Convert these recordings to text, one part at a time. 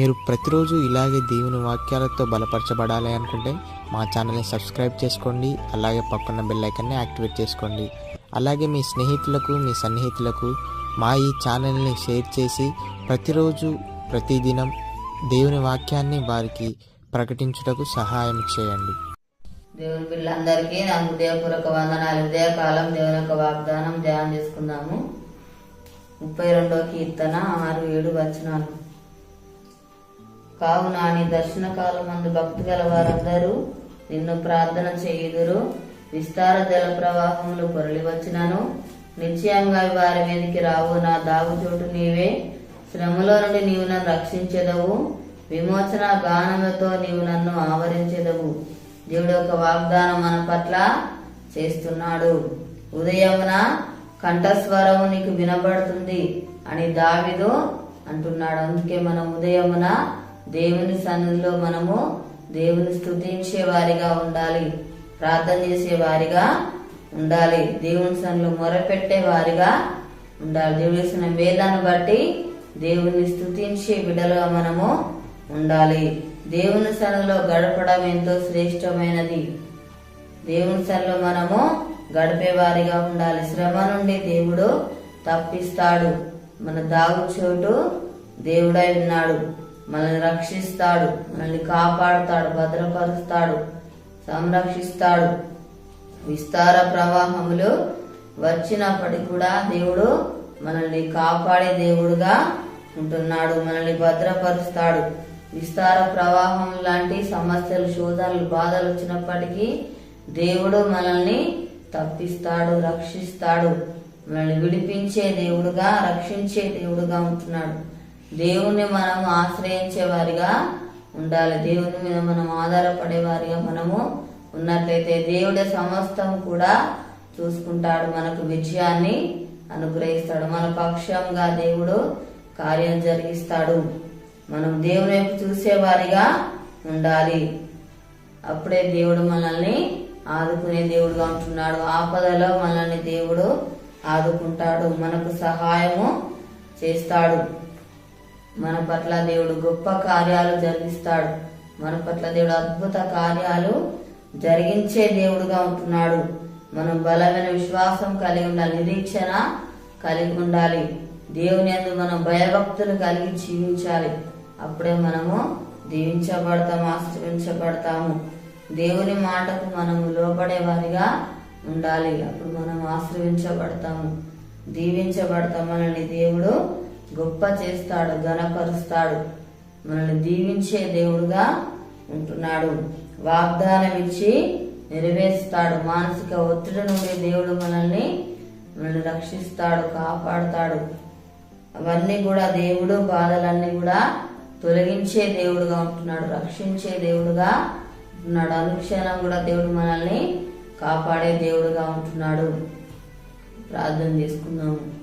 మీరు ప్రతిరోజు ఇలాగే దేవుని వాక్యాలతో బలపరచబడాలి అనుకుంటే మా ఛానల్ని సబ్స్క్రైబ్ చేసుకోండి అలాగే పక్కన బెల్ ఐకాన్ని యాక్టివేట్ చేసుకోండి. అలాగే మీ స్నేహితులకు మీ సన్నిహితులకు మా ఈ ఛానల్ని షేర్ చేసి ప్రతిరోజు ప్రతిదినం దేవుని వాక్యాన్ని వారికి ప్రకటించుటకు సహాయం చేయండి. దేవుని పిల్లలందరికీ నా హృదయపూర్వక వందనాలు. ఉదయకాలం దేవుని యొక్క వాగ్దానం ధ్యానం చేసుకుందాము. ముప్పై రెండో కీర్తన ఆరు ఏడు వచనాలు. కావున నీ దర్శన కాలం మందు భక్తి గల వారందరూ నిన్ను ప్రార్థన చేయుదురు. విస్తార జల ప్రవాహములు పొరలి వచ్చినను నిశ్చయంగా అవి వారి మీదకి రావు నా దాగు చోటు నీవే. శ్రమలో నుండి నీవు నన్ను రక్షించెదవు. విమోచన గానములతో నీవు నన్ను ఆవరించెదవు. దేవుడు యొక్క వాగ్దానం మన పట్ల చేస్తున్నాడు. ఉదయమున కంఠస్వరము నీకు వినబడుతుంది అని దావిదు అంటున్నాడు. అందుకే మనం ఉదయమున దేవుని సన్నిధిలో మనము దేవుని స్థుతించే వారిగా ఉండాలి. ప్రార్థన చేసే వారిగా ఉండాలి. దేవుని సన్నిలో మొరపెట్టే వారిగా ఉండాలి. దేవుడు చేసిన మేలాన్ని బట్టి దేవుని స్థుతించే బిడ్డలుగా మనము ఉండాలి. దేవుని సన్నిలో గడపడం ఎంతో శ్రేష్టమైనది. దేవుని సన్నిలో మనము గడిపే వారిగా ఉండాలి. శ్రమ నుండి దేవుడు తప్పిస్తాడు. మన దాగు చోటు దేవుడై ఉన్నాడు. మనల్ని రక్షిస్తాడు మనల్ని కాపాడుతాడు భద్రపరుస్తాడు సంరక్షిస్తాడు. విస్తార ప్రవాహములు వచ్చినప్పటికి కూడా దేవుడు మనల్ని కాపాడే దేవుడుగా ఉంటున్నాడు మనల్ని భద్రపరుస్తాడు. విస్తార ప్రవాహం లాంటి సమస్యలు శోధనలు బాధలు వచ్చినప్పటికీ దేవుడు మనల్ని తప్పిస్తాడు రక్షిస్తాడు. మనల్ని విడిపించే దేవుడుగా రక్షించే దేవుడుగా ఉంటున్నాడు. దేవుణ్ణి మనం ఆశ్రయించే వారిగా ఉండాలి. దేవుని మీద మనం ఆధారపడే వారిగా మనము ఉన్నట్లయితే దేవుడే సమస్తం కూడా చూసుకుంటాడు మనకు విజయాన్ని అనుగ్రహిస్తాడు. మన పక్షంగా దేవుడు కార్యం జరిగిస్తాడు. మనం దేవుని వైపు చూసే వారిగా ఉండాలి. అప్పుడే దేవుడు మనల్ని ఆదుకునే దేవుడుగా ఉంటున్నాడు. ఆపదలో మనల్ని దేవుడు ఆదుకుంటాడు. మనకు సహాయము చేస్తాడు. మన పట్ల దేవుడు గొప్ప కార్యాలు జరిగిస్తాడు. మన పట్ల దేవుడు అద్భుత కార్యాలు జరిగించే దేవుడుగా ఉంటున్నాడు. మనం బలమైన విశ్వాసం కలిగి ఉండాలి నిరీక్షణ కలిగి ఉండాలి. దేవుని యందు మనం భయభక్తులు కలిగి జీవించాలి. అప్పుడే మనము దీవించబడతాము ఆశ్రయించబడతాము. దేవుని మాటకు మనము లోపడే వారిగా ఉండాలి. అప్పుడు మనం ఆశ్రయించబడతాము దీవించబడతాం మనల్ని దేవుడు గొప్ప చేస్తాడు ఘనపరుస్తాడు. మనల్ని దీవించే దేవుడుగా ఉంటున్నాడు. వాగ్దానం ఇచ్చి నెరవేరుస్తాడు. మానసిక ఒత్తిడి నుండి దేవుడు మనల్ని మనల్ని రక్షిస్తాడు కాపాడుతాడు. అవన్నీ కూడా దేవుడు బాధలన్నీ కూడా తొలగించే దేవుడుగా ఉంటున్నాడు రక్షించే దేవుడుగా ఉంటున్నాడు. అనుక్షణం కూడా దేవుడు మనల్ని కాపాడే దేవుడుగా ఉంటున్నాడు. ప్రార్థన చేసుకుందాము.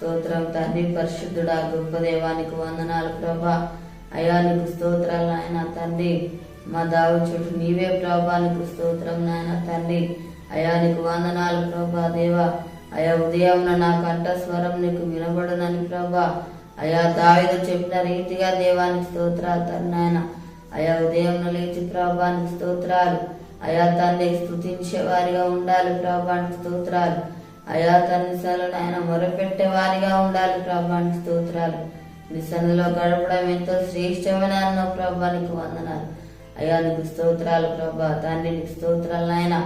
స్తోత్రం తండ్రి పరిశుద్ధుడా గొప్ప దేవానికి వందనాలు ప్రభా. అయా నీకు స్తోత్రాలు నాయన తండ్రి. మా దావు చుట్టూ నీవే ప్రభానికి స్తోత్రం నాయన తండ్రి. అయా నీకు వందనాలు ప్రభా దేవా. అయా ఉదయం నా కంఠ స్వరం నీకు వినబడనని ప్రభా. అయా దావిద చెప్పిన రీతిగా దేవానికి స్తోత్రాలు తండ్రి నాయన. అయా ఉదయం లేచి ప్రభానికి స్తోత్రాలు. అయా తండ్రి స్థుతించే వారిగా ఉండాలి ప్రభానికి స్తోత్రాలు. అయా తండ్రి సలను ఆయన మొరపెట్టే వారిగా ఉండాలి ప్రభాని స్తోత్రాలు. నీ సన్నిలో గడపడం ఎంతో శ్రేష్టమైన అన్న ప్రభానికి వందనాలు. అయా నీకు స్తోత్రాలు ప్రభా. తండ్రి నీకు స్తోత్రాలు ఆయన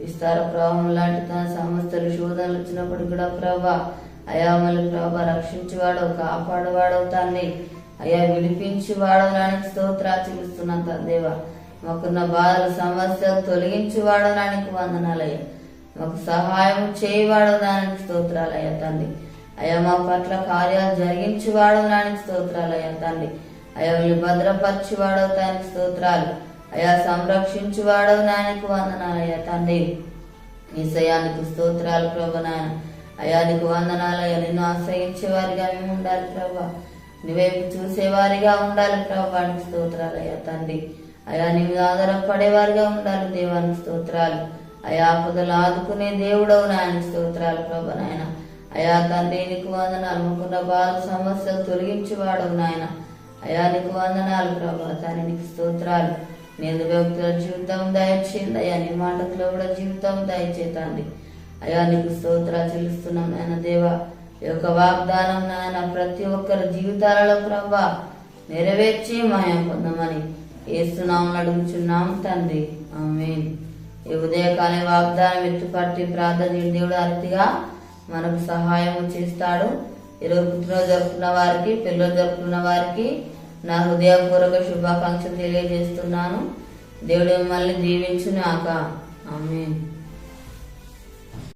విస్తార ప్రభావం లాంటి తన సమస్తలు శోధనలు వచ్చినప్పుడు కూడా ప్రభా అయామలు ప్రభా రక్షించేవాడు కాపాడువాడు తండ్రి. అయ్యా విడిపించి వాడడానికి స్తోత్రాలు చెల్లిస్తున్నాను తందేవా మాకున్న బాధలు సమస్యలు తొలగించి వాడడానికి వందనాలయ్యా మాకు సహాయం చేయవాడడానికి స్తోత్రాలు అయ్యా తండ్రి. అయ్యా మా పట్ల కార్యాలు జరిగించి దానికి స్తోత్రాలు అయ్యా తండ్రి. అయ్యా వీళ్ళు భద్రపరిచేవాడు దానికి స్తోత్రాలు. అయ్యా సంరక్షించి వాడవడానికి వందనాలయ్యా తండ్రి. ఈసయానికి స్తోత్రాలు ప్రభు నాయన. అయ్యా నీకు వందనాలయ్యా నిన్ను ఆశ్రయించేవారిగా మేము ఉండాలి ప్రభా. నువ్వేపు చూసేవారిగా ఉండాలి ప్రభానికి స్తోత్రాలు అయ్యా తండ్రి. అయా నీ మీద ఆధారపడేవారిగా ఉండాలి దేవానికి స్తోత్రాలు. అయా ఆపదలు ఆదుకునే దేవుడవు నాయన. స్తోత్రాలు ప్రభు నాయన. అయా తండ్రి నీకు వందనాలు. ముకున్న బాధ సమస్యలు తొలగించేవాడవు నాయన. అయా నీకు వందనాలు ప్రభా. తండ్రి నీకు స్తోత్రాలు. నేను వ్యక్తుల జీవితం దయచేయండి. అయ్యా నీ మాటకులో కూడా జీవితం దయచేతండి అయా నీకు స్తోత్రాలు చెల్లిస్తున్నాం నాయన దేవా. ఈ యొక్క వాగ్దానం నాయన ప్రతి ఒక్కరి జీవితాలలో ప్రభా నెరవేర్చి మాయం పొందమని వేస్తున్నాం అడుగుచున్నాం తండ్రి. ఆమె ఈ ఉదయకాల వాగ్దానం ఎత్తుపట్టి ప్రార్థన దేవుడు అతిగా మనకు సహాయం చేస్తాడు. ఇరవై పుట్టినరోజు జరుపుకున్న వారికి పిల్లలు జరుపుకున్న వారికి నా హృదయపూర్వక శుభాకాంక్షలు తెలియజేస్తున్నాను. దేవుడు మిమ్మల్ని దీవించునాక ఆమె